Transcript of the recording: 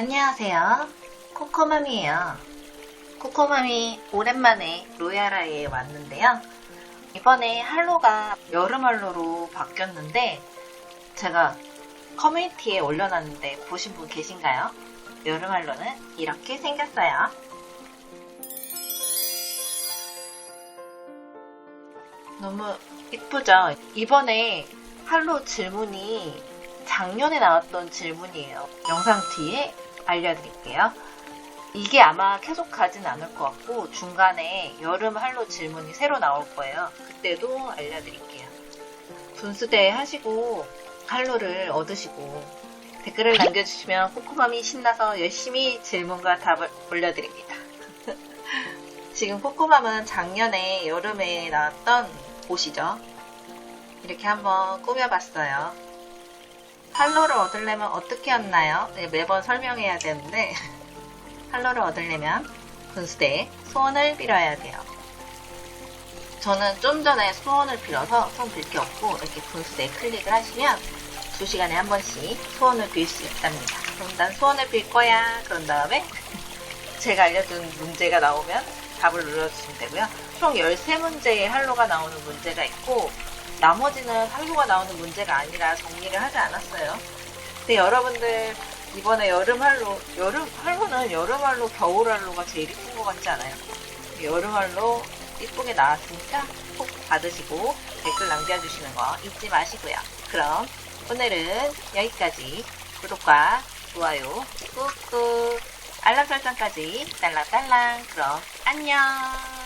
안녕하세요. 코코맘이에요. 코코맘이 오랜만에 로야라에 왔는데요. 이번에 할로가 여름 할로로 바뀌었는데 제가 커뮤니티에 올려놨는데 보신 분 계신가요? 여름 할로는 이렇게 생겼어요. 너무 이쁘죠? 이번에 할로 질문이 작년에 나왔던 질문이에요. 영상 뒤에 알려드릴게요. 이게 아마 계속 가진 않을 것 같고 중간에 여름 할로 질문이 새로 나올 거예요. 그때도 알려드릴게요. 분수대 하시고 할로를 얻으시고 댓글을 남겨주시면 코코맘이 신나서 열심히 질문과 답을 올려드립니다. 지금 코코맘은 작년에 여름에 나왔던 옷이죠. 이렇게 한번 꾸며봤어요. 할로를 얻으려면 어떻게 얻나요? 네, 매번 설명해야 되는데 할로를 얻으려면 분수대에 소원을 빌어야 돼요. 저는 좀 전에 소원을 빌어서 손 빌 게 없고 이렇게 분수대에 클릭을 하시면 2시간에 한 번씩 소원을 빌 수 있답니다. 그럼 난 소원을 빌 거야. 그런 다음에 제가 알려준 문제가 나오면 답을 눌러주시면 되고요. 총 13문제의 할로가 나오는 문제가 있고 나머지는 할로가 나오는 문제가 아니라 정리를 하지 않았어요. 근데 여러분들 이번에 여름 할로, 여름 할로는 여름 할로, 겨울 할로가 제일 이쁜 것 같지 않아요? 여름 할로 이쁘게 나왔으니까 꼭 받으시고 댓글 남겨주시는 거 잊지 마시고요. 그럼 오늘은 여기까지 구독과 좋아요 꾹꾹 알람 설정까지 딸랑딸랑 그럼 안녕